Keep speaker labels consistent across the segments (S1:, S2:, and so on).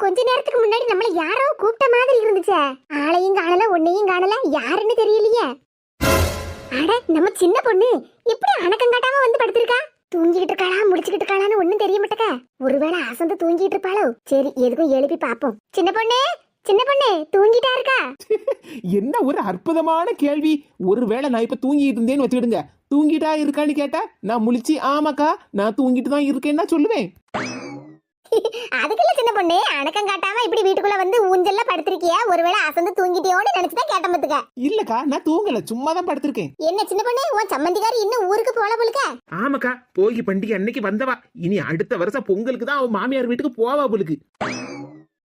S1: கொஞ்ச நேரத்துக்கு முன்னாடி நம்மள யாரோ கூப்பிட்ட மாதிரி இருந்துச்சே. ஆளையும் காணல உன்னையும் காணல யாருன்னு தெரியலையே. அட நம்ம சின்ன பொண்ணு எப்படி அணக்கம் காட்டாம வந்து படுத்திருக்கா? தூங்கிட்டு இருக்காளா முடிச்சுக்கிட்டு இருக்காளான்னு ஒண்ணும் தெரிய மாட்டேக்க ஒருவேளை அசந்து தூங்கிட்டு இருப்பாளோ? சரி எதுக்கும் எழுப்பி பாப்போம் சின்ன பொண்ணு சின்ன பொண்ணு தூங்கிட்டா இருக்கா?
S2: என்ன ஒரு அற்புதமான கேள்வி. ஒருவேளை நான் இப்ப தூங்கிட்டு இருந்தேன்னு வச்சுக்கிடுங்க தூங்கிட்டா இருக்கான்னு கேட்டா நான் முழிச்சு ஆமாக்கா நான் தூங்கிட்டு தான் இருக்கேன்னா சொல்லுவேன்.
S1: அதுக்குள்ள சின்ன பொண்ணு அணக்கம் காட்டாம இப்படி வீட்டுக்குள்ள வந்து ஊஞ்சல்ல படுத்திருக்கிய? ஒருவேளை அசந்து தூங்கிட்டியோன்னு நினைச்சுதான் கேட்ட பத்துக்க.
S2: இல்லக்கா நான் தூங்கல சும்மா தான் படுத்திருக்கேன்.
S1: என்ன சின்ன பொண்ணு உன் சம்மந்திக்காரி இன்னும் ஊருக்கு போல போலுக்க?
S2: ஆமாக்கா போகி பண்டிகை அன்னைக்கு வந்தவா. இனி அடுத்த வருஷம் பொங்கலுக்கு தான் அவன் மாமியார் வீட்டுக்கு போவா போலுக்கு.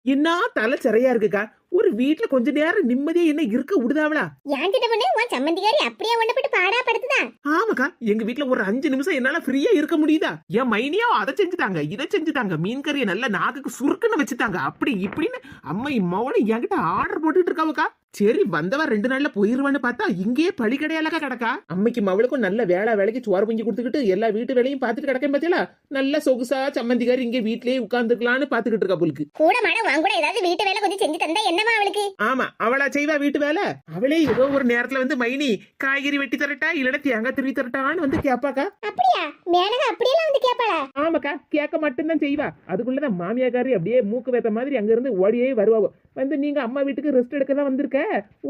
S2: என்ன தலை சிறையா இருக்குக்கா? ஒரு வீட்டுல கொஞ்ச நேரம் நிம்மதியா என்ன இருக்க விடுதாவளா?
S1: சின்ன பொண்ணு உன் சம்மந்திக்காரி அப்படியே ஒண்ணு போட்டு பாடா படுத்துதா?
S2: ஆமாக்கா எங்க வீட்ல ஒரு அஞ்சு நிமிஷம் என்னால ஃப்ரீயா இருக்க முடியுதா? என் மைனியா அதை செஞ்சுட்டாங்க இதை செஞ்சுட்டாங்க மீன் கறியை நல்ல நாக்குக்கு சுருக்குன்னு வச்சுட்டாங்க. அப்படி இப்படின்னு அம்மா மவனும் என்கிட்ட ஆர்டர் போட்டுட்டு இருக்காவக்கா. சரி வந்தவ ரெண்டு நாள்ல போயிருவான்னு பார்த்தா இங்கேயே பழி கிடையாலக்கா கிடக்கா? அம்மைக்கு மவளுக்கும் நல்ல வேலை வேலைக்கு சோறு பொங்கி கொடுத்துக்கிட்டு எல்லா வீட்டு வேலையும் பார்த்துட்டு கிடக்கேன் பாத்தீங்களா நல்ல சொகுசா சம்மந்திக்காரி இங்கே வீட்லயே உட்கார்ந்துக்கலான்னு பாத்துக்கிட்டு இருக்கா புலுக்கு.
S1: கூட மாட வாங்க கூட ஏதாவது வீட்டு வேலை கொஞ்சம் செஞ்சு தந்தா என்னவா அவளுக்கு?
S2: ஆமா அவளா செய்வா வீட்டு வேலை. அவளே ஏதோ ஒரு நேரத்துல வந்து மைனி காய்கறி வெட்டி தரட்டா இல்லன்னா தேங்காய் திருவி தரட்டான்னு வந்து கேப்பாக்கா.
S1: அப்படியா? மேனகா அப்படியெல்லாம் வந்து கேப்பாளா?
S2: ஆமாக்கா கேட்க மட்டும்தான் செய்வா. அதுக்குள்ளதான் மாமியாக்காரி அப்படியே மூக்கு வேத்த மாதிரி அங்க இருந்து ஓடியே வருவாவோ. வந்து நீங்க அம்மா வீட்டுக்கு ரெஸ்ட் எடுக்க தான் வந்திருக்க?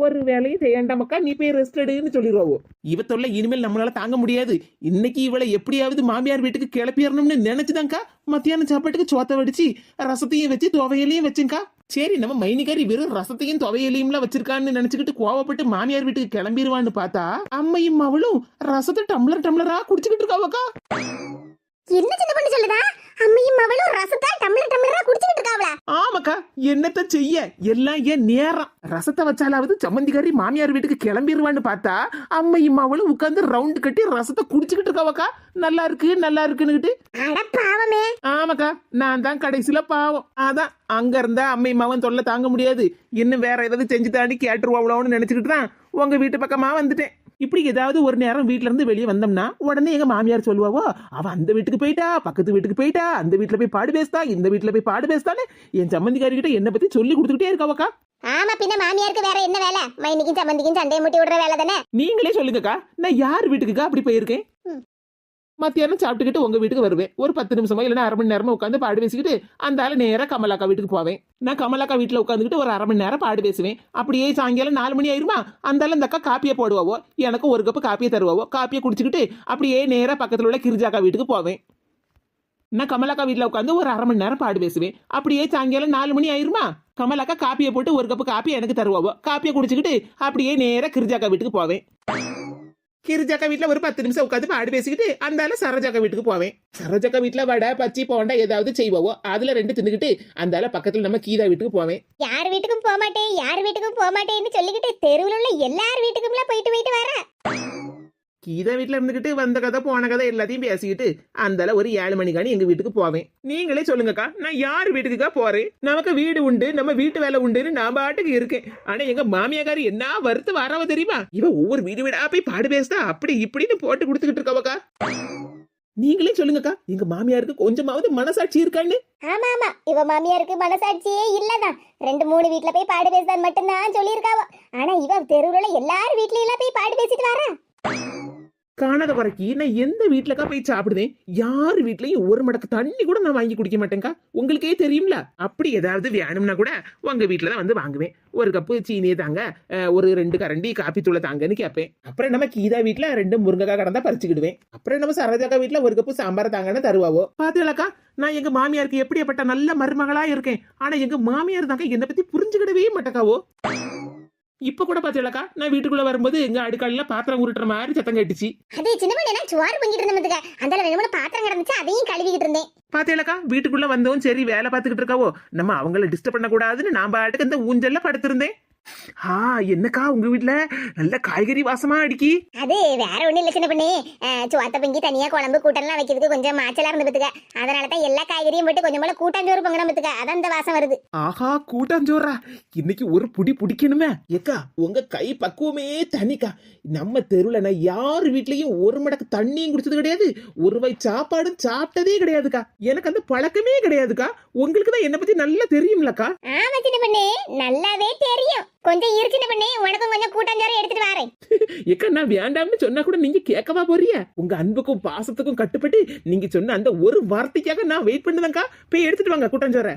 S2: ஒரு வேலையும் செய்யண்டாமக்கா நீ போய் ரெஸ்ட் எடுன்னு சொல்லிடுவோம் இவ தொல்லை இனிமேல் நம்மளால தாங்க முடியாது. இன்னைக்கு இவளை எப்படியாவது மாமியார் வீட்டுக்கு கிளப்பிடணும்னு நினைச்சுதான்க்கா? மத்தியானம் சாப்பாட்டுக்கு சோத்த வடிச்சு ரசத்தையும் வச்சு துவையலையும் வச்சுங்கக்கா சரி நம்ம மைனிகாரி வெறும் ரசத்தையும் துவையலையும்லாம் வச்சிருக்கான்னு நினைச்சுக்கிட்டு கோவப்பட்டு மாமியார் வீட்டுக்கு கிளம்பிடுவான்னு பார்த்தா அம்மையும் அவளும் ரசத்தை டம்ளர் டம்ளரா குடிச்சுக்கிட்டு இருக்காவக்கா.
S1: என்ன சின்ன பொண்ணு சொல்லுதா அம்மையும் மவளும் ரசத்தா டம்ளர் டம்ளரா குடிச்சிட்டு இருக்காவளா
S2: ஆமாக்கா என்னத்த செய்ய? எல்லாம் ஏன் நேரம்? ரசத்தை வச்சாலாவது சம்மந்திக்காரி மாமியார் வீட்டுக்கு கிளம்பிடுவான்னு பார்த்தா அம்மையும் அவளும் உட்காந்து ரவுண்டு கட்டி ரசத்தை குடிச்சுக்கிட்டு இருக்காவக்கா. நல்லா இருக்கு நல்லா இருக்குன்னுகிட்டு.
S1: பாவமே.
S2: ஆமாக்கா நான் தான் கடைசியில பாவம். அதான் அங்க இருந்தா அம்மை மாவன் தொல்லை தாங்க முடியாது. இன்னும் வேற ஏதாவது செஞ்சு தாண்டி கேட்டுருவாங்களோன்னு நினைச்சுக்கிட்டு தான் உங்க வீட்டு பக்கமா வந்துட்டேன். இப்படி ஏதாவது ஒரு நேரம் வீட்ல இருந்து வெளியே வந்தோம்னா உடனே எங்க மாமியார் சொல்லுவாவோ அவ அந்த வீட்டுக்கு போயிட்டா பக்கத்து வீட்டுக்கு போயிட்டா அந்த வீட்டுல போய் பாடு பேசுதா இந்த வீட்டுல போய் பாடு பேசுதான்னு என் சம்மந்திக்காரி கிட்ட என்ன பத்தி சொல்லி கொடுத்துக்கிட்டே இருக்காவக்கா
S1: ஆமா பின்ன மாமியாருக்கு வேற என்ன வேலை? மைனிக்கும் சம்மந்திக்கும் சண்டையை முட்டி விடுற வேலை தானே?
S2: நீங்களே சொல்லுங்கக்கா நான் யார் வீட்டுக்குக்கா அப்படி போயிருக்கேன். மத்தியானம் சாப்பிட்டுக்கிட்டு உங்கள் வீட்டுக்கு வருவேன். ஒரு பத்து நிமிஷமா இல்லைன்னா அரை மணி நேரமோ உட்காந்து பாடு பேசிக்கிட்டு அந்த ஆள் நேராக கமலாக்கா வீட்டுக்கு போவேன். நான் கமலாக்கா வீட்டில் உட்காந்துக்கிட்டு ஒரு அரை மணி நேரம் பாடு பேசுவேன். அப்படியே சாயங்காலம் நாலு மணி ஆயிருமா? அந்த அந்த அக்கா காப்பியை போடுவாவோ எனக்கு ஒரு கப்பு காப்பியை தருவாவோ காப்பியை குடிச்சிக்கிட்டு அப்படியே நேராக பக்கத்தில் உள்ள கிரிஜாக்கா வீட்டுக்கு போவேன். நான் கமலாக்கா வீட்டில் உட்காந்து ஒரு அரை மணி நேரம் பாடு பேசுவேன். அப்படியே சாயங்காலம் நாலு மணி ஆயிருமா? கமலாக்கா காப்பியை போட்டு ஒரு கப்பு காப்பி எனக்கு தருவாவோ காப்பியை குடிச்சுக்கிட்டு அப்படியே நேராக கிரிஜாக்கா வீட்டுக்கு போவேன். கிரிஜாக்கா வீட்டில் ஒரு பத்து நிமிஷம் உட்காந்து பாடு பேசிக்கிட்டு அந்தால சரோஜாக்கா வீட்டுக்கு போவேன். சரோஜாக்கா வீட்டில் வடை பச்சி போண்டா ஏதாவது செய்வாவோ அதுல ரெண்டு தின்னுக்கிட்டு அந்தால பக்கத்துல நம்ம கீதா வீட்டுக்கு போவேன்.
S1: யார் வீட்டுக்கும் போக மாட்டேன் யார் வீட்டுக்கும் போக மாட்டேன்னு சொல்லிக்கிட்டு தெருவில் உள்ள எல்லார் வீட்டுக்கும்லாம் போயிட்டு போயிட்டு வர.
S2: கீதா வீட்டில் இருந்துகிட்டு வந்த கதை போன கதை எல்லாத்தையும் பேசிக்கிட்டு அந்தால ஒரு ஏழு மணிக்கானு எங்க வீட்டுக்கு போவேன். நீங்களே சொல்லுங்கக்கா நான் யார் வீட்டுக்குக்கா போறேன்? நமக்கு வீடு உண்டு நம்ம வீட்டு வேலை உண்டுன்னு நான் பாட்டுக்கு இருக்கேன். ஆனா எங்க மாமியாக்காரி என்ன வருத்து வரவ தெரியுமா? இவ ஒவ்வொரு வீடு வீடா போய் பாடு பேசுதா அப்படி இப்படின்னு போட்டு கொடுத்துக்கிட்டு இருக்கவக்கா. நீங்களே சொல்லுங்கக்கா எங்க மாமியாருக்கு கொஞ்சமாவது மனசாட்சி இருக்கான்னு.
S1: ஆமா ஆமா. இவ மாமியாருக்கு மனசாட்சியே இல்லதான் ரெண்டு மூணு வீட்ல போய் பாடு பேசுதான் மட்டும்தான் சொல்லியிருக்காவோ. ஆனா இவ தெருவுல உள்ள எல்லார் வீட்லயும் போய் பாடு பேசிட்டு வரா.
S2: காணாத குறைக்கி நான் எந்த வீட்டுலக்கா போய் சாப்பிடுவேன்? யார் வீட்லயும் ஒரு மடக்கு தண்ணி கூட நான் வாங்கி குடிக்க மாட்டேங்க்கா உங்களுக்கே தெரியும்ல? அப்படி ஏதாவது வேணும்னா கூட உங்க வீட்டுல தான் வந்து வாங்குவேன். ஒரு கப்பு சீனியை தாங்க அஹ், ஒரு ரெண்டு கரண்டி காப்பி தூளை தாங்கன்னு கேட்பேன். அப்புறம் நம்ம கீதா வீட்டுல ரெண்டு முருங்கைக்காய் கடந்தா பறிச்சுக்கிடுவேன். அப்புறம் நம்ம சரோஜாக்கா வீட்டுல ஒரு கப்பு சாம்பார் தாங்கன்னு தருவாவோ? பாத்துக்கலாக்கா நான் எங்க மாமியாருக்கு எப்படியாப்பட்ட நல்ல மருமகளா இருக்கேன். ஆனா எங்க மாமியார் தாங்க என்னை பத்தி புரிஞ்சுக்கிடவே மாட்டேக்காவோ? இப்ப கூட பாத்தீங்களாக்கா நான் வீட்டுக்குள்ள வரும்போது எங்க அடுக்காலில பாத்திரம் உருட்டுற மாதிரி சத்தம் கேட்டுச்சு.
S1: அது சின்ன பண்ணி நான் சுவார் பண்ணிட்டு இருந்ததுக்கு அந்த ரெண்டு பாத்திரம் கிடந்துச்சு அதையும் கழுவிக்கிட்டு இருந்தேன்.
S2: பாத்தீங்களா வீட்டுக்குள்ள வந்தவும் சரி வேலை பார்த்துக்கிட்டு இருக்காவோ? நம்ம அவங்கள டிஸ்டர்ப் பண்ணக்கூடாதுன்னு நான் பாட்டுக்கு இந்த ஊஞ்சல்ல படுத்திருந்தேன். ஆ என்னக்கா உங்க வீட்ல? நல்ல காய்கறி வாசமா அடிக்கி.
S1: அது வேற ஒண்ணும் இல்ல சின்ன பண்ணி. சுவாத்த பொங்கி தனியா குழம்பு கூட்டம்லாம் வைக்கிறதுக்கு கொஞ்சம் மாச்சலா இருந்து பத்துக்க. அதனால தான் எல்லா காய்கறியும் போட்டு கொஞ்சம் போல கூட்டாஞ்சோறு பொங்கணும் பத்துக்க. அதான் இந்த வாசம் வருது.
S2: ஆஹா கூட்டாஞ்சோறா. இன்னைக்கு ஒரு புடி பிடிக்கணுமே. ஏக்கா உங்க கை பக்குவமே தனிக்கா. நம்ம தெருவுல நான் யார் வீட்லயும் ஒரு மடக்கு தண்ணியும் குடிச்சது கிடையாது. ஒரு வை சாப்பாடும் சாப்பிட்டதே கிடையாதுக்கா. எனக்கு அந்த பழக்கமே கிடையாதுக்கா. உங்களுக்கு தான் என்ன பத்தி நல்லா தெரியும்லக்கா.
S1: ஆமா சின்ன பண்ணி. நல்லாவே தெரியும். கொஞ்சம் இரு பண்ணி உனக்கும் கொஞ்சம் கூட்டாஞ்சோறு எடுத்துட்டு வரேன்.
S2: ஏக்கா நான் வேண்டாம்னு சொன்னா கூட நீங்க கேட்கவா போறிய? உங்க அன்புக்கும் பாசத்துக்கும் கட்டுப்பட்டு நீங்க சொன்ன அந்த ஒரு வார்த்தைக்காக நான் வெயிட் பண்ணுதேங்க்கா போய் எடுத்துட்டு வாங்க கூட்டாஞ்சோற.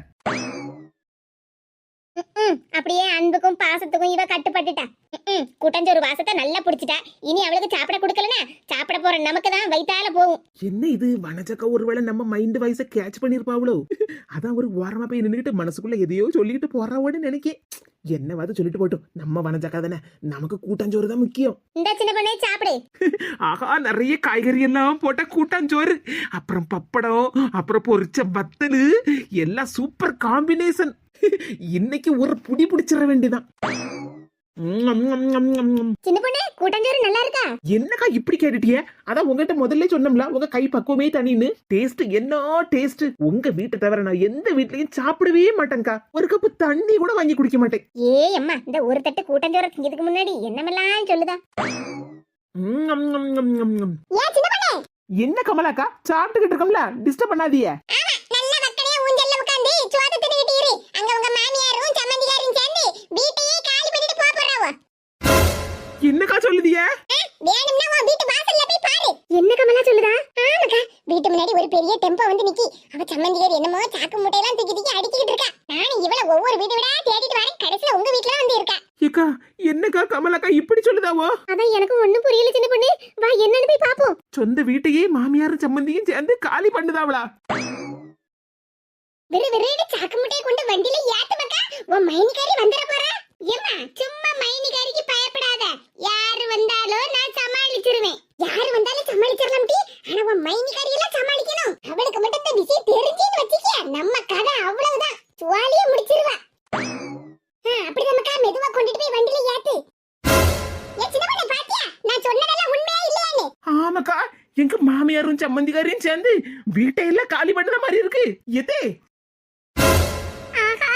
S1: அப்படியே அன்புக்கும் பாசத்துக்கும் இவ கட்டுப்பட்டுட்டா. கூட்டாஞ்சோறு வாசத்தை நல்லா பிடிச்சிட்டா. இனி அவளுக்கு சாப்பிட கொடுக்கலனா சாப்பிட போற நமக்கு தான் வயித்தால போகும்.
S2: என்ன இது? வனஜக்கா ஒருவேளை நம்ம மைண்ட் வைஸ கேட்ச் பண்ணிருப்பாவளோ? அதான் ஒரு ஓரமா போய் நின்னுகிட்டு மனசுக்குள்ள எதையோ சொல்லிக்கிட்டு போறாவோன்னு நினைக்கேன். என்னவாது சொல்லிட்டு போட்டும். நம்ம வனஜக்கா தானே. நமக்கு கூட்டாஞ்சோறு தான் முக்கியம்.
S1: இந்த சின்ன பண்ணே சாப்பிடு.
S2: ஆகா நிறைய காய்கறி எல்லாம் போட்ட கூட்டாஞ்சோறு. அப்புறம் பப்படம் அப்புறம் பொரிச்ச வத்தலு. எல்லாம் சூப்பர் காம்பினேஷன் இன்னைக்கு ஒரு புடி பிடிச்சிட
S1: இருக்கா?
S2: என்னக்கா இப்படி கேட்டுட்டியே? அதான் உங்ககிட்ட முதல்ல சொன்னோம்ல உங்க கை பக்குவமே தனின்னு. டேஸ்ட் என்ன டேஸ்ட் உங்க வீட்டை தவிர நான் எந்த வீட்லயும் சாப்பிடவே மாட்டேன்க்கா. ஒரு கப்பு தண்ணி கூட வாங்கி குடிக்க மாட்டேன்.
S1: ஏ அம்மா இந்த ஒரு தட்டு கூட்டாஞ்சோறு திங்கிறதுக்கு முன்னாடி என்னமெல்லாம் சொல்லுதா?
S2: என்ன கமலாக்கா? சாப்பிட்டுக்கிட்டு இருக்கோம்ல டிஸ்டர்ப் பண்ணாதீங்க. சொந்த வீட்டையே மாமியாரும் சம்மந்தியும் சேர்ந்து காலி பண்ணுதாவளா?
S1: வெறு வெறுடு சாக்கு முட்டையை கொண்டு வண்டியில ஏத்து மக்கா உன் மைனிகாரி வந்துட போறா? ஏம்மா சும்மா மைனிகாரிக்கு பயப்படாத. யாரு வந்தாலும் நான் சமாளிச்சிருவேன். யாரு வந்தாலும் சமாளிச்சிடலாம் டி. ஆனா உன் மைனிகாரி எல்லாம் சமாளிக்கணும். அவளுக்கு மட்டும் இந்த விஷயம் தெரிஞ்சுன்னு வச்சுக்க நம்ம கதை அவ்வளவுதான். சுவாலியே முடிச்சிருவா.
S2: எங்க மாமியாரும் சம்மந்திக்காரையும் சேர்ந்து வீட்டை எல்லாம் காலி பண்ணுற மாதிரி இருக்கு. எதே?
S1: ஆஹா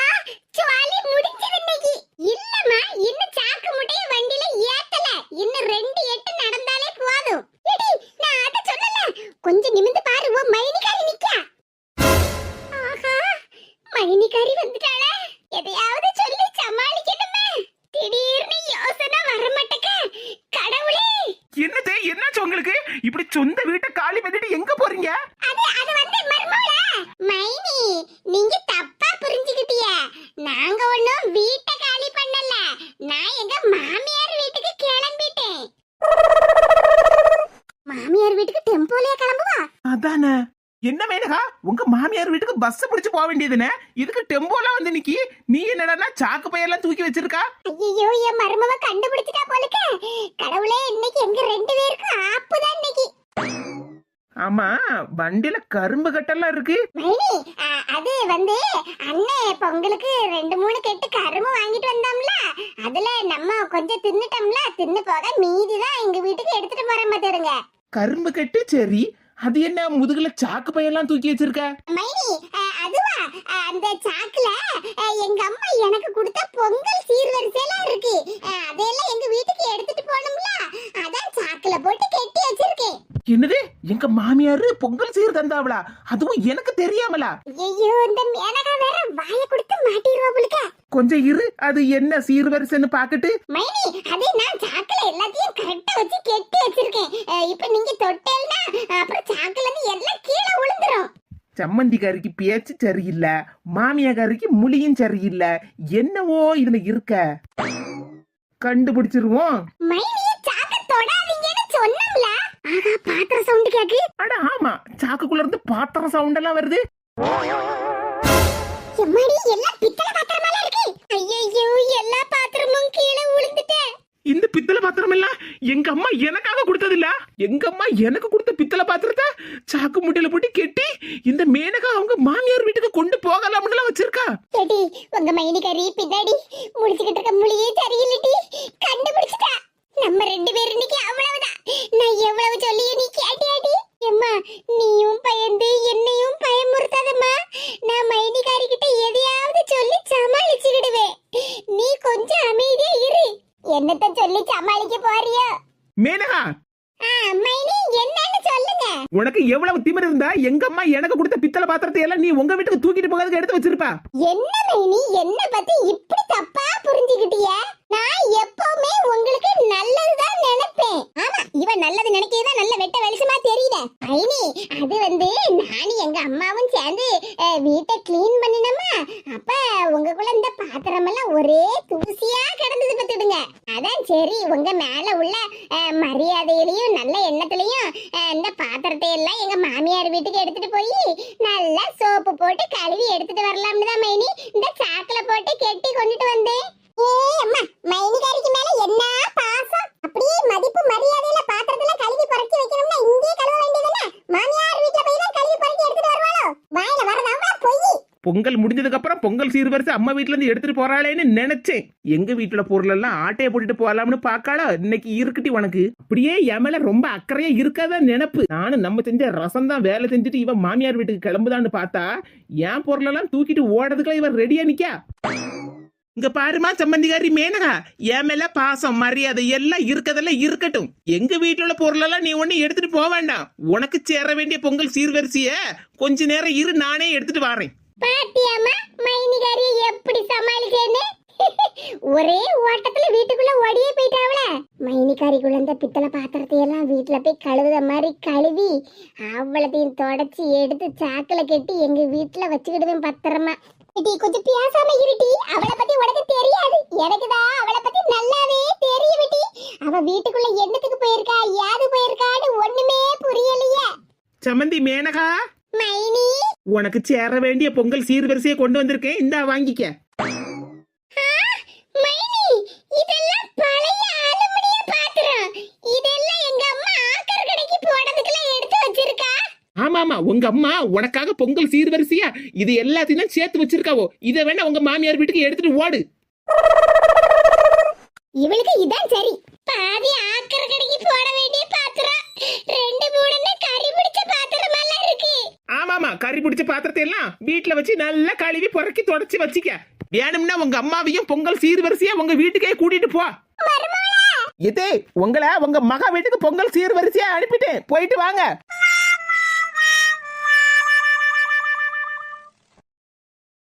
S1: சுவாலி முடிஞ்சது இன்னைக்கு இல்லம்மா இன்னும் சாக்கு முட்டைய வண்டியில ஏத்தல. இன்னும் ரெண்டு எட்டு நடந்தாலே போதும். நான் அத சொல்லல. கொஞ்சம் நிமிந்து பாரு. நான் எங்க மாமியார் வீட்டுக்கு கிளம்பிட்டேன். மாமியார் வீட்டுக்கு டெம்போலயே கிளம்புவா?
S2: அதானே. என்ன மேனகா? உங்க மாமியார் வீட்டுக்கு பஸ் பிடிச்சு போக வேண்டியதுனே? இதுக்கு டெம்போலாம் வந்து நிக்கி. நீ என்னடா சாக்கு பையெல்லாம் தூக்கி வச்சிருக்கா?
S1: ஐயோ என் மருமவ கண்டுபிடிச்சிட்டா போலுக்க. கடவுளே இன்னைக்கு எங்க ரெண்டு பேருக்கும் ஆப்புதான் இன்னைக்கு.
S2: ஆமா வண்டியில கரும்பு கட்டெல்லாம் இருக்கு.
S1: அது வந்து அண்ணே பொங்கலுக்கு ரெண்டு மூணு கெட்டு கரும்பு வாங்கிட்டு வந்தோம்ல அதுல நம்ம கொஞ்சம் தின்னுட்டோம்ல தின்னு போக மீதி தான் எங்க வீட்டுக்கு எடுத்துட்டு போறேன் பாத்துருங்க
S2: கரும்பு கட்டு சரி. அது என்ன முதுகுல சாக்கு பையெல்லாம் தூக்கி வச்சிருக்க?
S1: மைனி அதுவா? அந்த சாக்குல எங்க அம்மா எனக்கு கொடுத்த பொங்கல் சீர்வரிசையெல்லாம் இருக்கு. அ, அதையெல்லாம் எங்க வீட்டுக்கு எடுத்துட்டு போகணும்ல அதான் சாக்குல போட்டு கெட்டி வச்சிருக்கேன்.
S2: என்னது? எங்க மாமியாரு பொங்கல் சீர் தந்தாவளா அதுவும் எனக்கு தெரியாமலா?
S1: ஐயோ இந்த மேனகா வேற வாயை கொடுத்து மாட்டிடுவா புளுக்க
S2: கொஞ்சம் இரு அது என்ன சீர்வரிசைன்னு பாக்கட்டு
S1: மைனி அது நான் சாக்குல எல்லாத்தையும் கரெக்டா வச்சு கெட்டி வச்சிருக்கேன். இப்ப நீங்க தொட்டேல்னா அப்புறம் சாக்குல இருந்து எல்லாம் கீழே விழுந்துரும்.
S2: சம்மந்திக்காரிக்கு பேச்சு சரியில்லை மாமியாக்காரிக்கு மொழியும் சரியில்லை. என்னவோ இதுல இருக்க? கண்டுபிடிச்சிருவோம்.
S1: மைனி ஆகா பாத்திர சவுண்ட் கேக்கு?
S2: அட ஆமா. சாக்குக்குள்ள இருந்து பாத்திரம் சவுண்ட் எல்லாம் வருது.
S1: எம்மாடி எல்லாம் பித்தளை பாத்திரமால இருக்கு? ஐயோ எல்லா பாத்திரமும் கீழே விழுந்துட்டேன்
S2: இந்த பித்தளை பாத்திரம் எல்லாம் எங்க அம்மா எனக்காக கொடுத்தது இல்ல எங்க அம்மா எனக்கு கொடுத்த பித்தளை பாத்திரத்தை சாக்கு முட்டையில போட்டு கெட்டி இந்த மேனகா அவங்க மாமியார் வீட்டுக்கு கொண்டு போகலாம்னு வச்சிருக்கா.
S1: உங்க மைனிகாரி பின்னாடி முடிச்சுக்கிட்டு இருக்க மொழியே சரியில்லடி. கண்டுபிடிச்சிட்டா. நம்ம ரெண்டு பேரும் இன்னைக்கு அவ்வளவுதான். நான் எவ்வளவு சொல்லியும் நீ கேட்டியாடி? எம்மா நீயும் பயந்து என்னையும் பயமுறுத்தாதம்மா. நான் மைனிகாரி கிட்ட எதையாவது சொல்லி சமாளிச்சுக்கிடுவேன். நீ கொஞ்சம் அமைதியா இரு. என்னத்த சொல்லி சமாளிக்க போறியோ?
S2: மேனகா உனக்கு எவ்வளவு திமிர் இருந்தா எங்க அம்மா எனக்கு கொடுத்த பித்தளை பாத்திரத்தை எல்லாம் நீ உங்க வீட்டுக்கு தூக்கிட்டு போகிறதுக்கு எடுத்து வச்சிருப்பா?
S1: என்ன மைனி என்ன பத்தி இப்படி தப்பா புரிஞ்சுக்கிட்டிய? நான் எப்பவுமே உங்களுக்கு நல்லதுதான் நினைப்பேன். ஆமா இவன் நல்லது நினைக்கிறதா நல்ல வெட்ட வெளிச்சமா தெரியுத. ஐனி அது வந்து நானும் எங்க அம்மாவும் சேர்ந்து வீட்டை கிளீன் பண்ணினோமா? அப்ப உங்களுக்குள்ள இந்த பாத்திரம் எல்லாம் ஒரே தூசியா கிடந்தது பத்துடுங்க அதான் சரி உங்க மேல உள்ள அஹ், மரியாதையிலையும் நல்ல எண்ணத்துலயும் இந்த பாத்திரத்தை எல்லாம் எங்க மாமியார் வீட்டுக்கு எடுத்துட்டு போய் நல்லா சோப்பு போட்டு கழுவி எடுத்துட்டு வரலாம்னு தான் மைனி இந்த சாக்கில போட்டு கெட்டி கொண்டுட்டு வந்தேன் ஏ அம்மா மைனிகாரிக்கு மேல என்ன பாசம் அப்படியே மதிப்பு மரியாதையில பாத்திரத்துல கழுவி பொறுக்கி வைக்கணும்னா இங்கே கழுவ வேண்டியதுன்னா மாமியார் வீட்ல போய் தான் கழுவி பொறுக்கி எடுத்துட்டு வருவாளோ வாயில வரது அவ்வளவு பொய்
S2: பொங்கல் முடிஞ்சதுக்கு அப்புறம் பொங்கல் சீர்வரிசை அம்மா வீட்டுல இருந்து எடுத்துட்டு போறாளேன்னு நினைச்சேன். எங்க வீட்டுல பொருள் எல்லாம் ஆட்டையை போட்டுட்டு போகலாம்னு பாக்காளா இன்னைக்கு இருக்குட்டி உனக்கு. அப்படியே என் ரொம்ப அக்கறையா இருக்காத நினைப்பு. நானும் நம்ம செஞ்ச ரசம் தான் வேலை செஞ்சுட்டு இவன் மாமியார் வீட்டுக்கு கிளம்புதான்னு பார்த்தா என் பொருள் எல்லாம் தூக்கிட்டு ஓடுறதுக்குலாம் இவன் ரெடியா நிக்கா. இங்க பாருமா சம்பந்திகாரி மேனகா என் மேல பாசம் மரியாதை எல்லாம் இருக்கதெல்லாம் இருக்கட்டும். எங்க வீட்டுல உள்ள பொருளெல்லாம் நீ ஒண்ணு எடுத்துட்டு போக வேண்டாம். உனக்கு சேர வேண்டிய பொங்கல் சீர்வரிசைய கொஞ்ச நேரம் இரு நானே எடுத்துட்டு வரேன்.
S1: பாத்தியாமா மைனிகாரி எப்படி சமாளிச்சேன்னு? ஒரே ஓட்டத்துல வீட்டுக்குள்ள ஓடியே போயிட்டாவல மைனிகாரிக்குள்ள இந்த பித்தளை பாத்திரத்தை எல்லாம் வீட்டுல போய் கழுவுத மாதிரி கழுவி அவ்வளத்தையும் தொடச்சி எடுத்து சாக்குல கட்டி எங்க வீட்டுல வச்சுக்கிடுவேன் பத்திரமா. டி கொஞ்சம் பேசாம இருட்டி அவளை பத்தி உனக்கு தெரியாது. எனக்குதான் அவளை பத்தி நல்லாவே தெரியும் டி அவ வீட்டுக்குள்ள என்னத்துக்கு போயிருக்கா யாது போயிருக்கான்னு ஒண்ணுமே புரியலையே.
S2: சமந்தி மேனகா?
S1: மைனி.
S2: உனக்கு சேர வேண்டிய பொங்கல் சீர்வரிசையை கொண்டு வந்திருக்கேன். இந்தா வாங்கிக்க.
S1: மைனி இதெல்லாம் பழைய அலுமினிய பாத்திரம். இதெல்லாம் எங்க அம்மா ஆக்கர் கடைக்கு போடுறதுக்குலாம் எடுத்து வச்சிருக்கா?
S2: ஆமா ஆமா உங்க அம்மா உனக்காக பொங்கல் சீர்வரிசையா? இது எல்லாத்தையும் சேர்த்து வச்சிருக்காவோ? இதை வேணா உங்க மாமியார் வீட்டுக்கு எடுத்துட்டு ஓடு.
S1: இவளுக்கு இதான் சரி. பாதி ஆக்கர் கடைக்கு போட வேண்டிய பாத்திரம் ரெண்டு மூணுன்னு கறி பிடிச்ச பாத்திரம் எல்லாம் இருக்கு
S2: ஆமாமா கறி பிடிச்ச பாத்திரத்தை எல்லாம் வீட்டுல வச்சு நல்லா கழுவி புறக்கி தொடச்சி வச்சுக்க. வேணும்னா உங்க அம்மாவையும் பொங்கல் சீர்வரிசையா உங்க வீட்டுக்கே கூட்டிட்டு போ. இதே உங்களை உங்க மகா வீட்டுக்கு பொங்கல் சீர்வரிசையா அனுப்பிட்டேன். போயிட்டு வாங்க.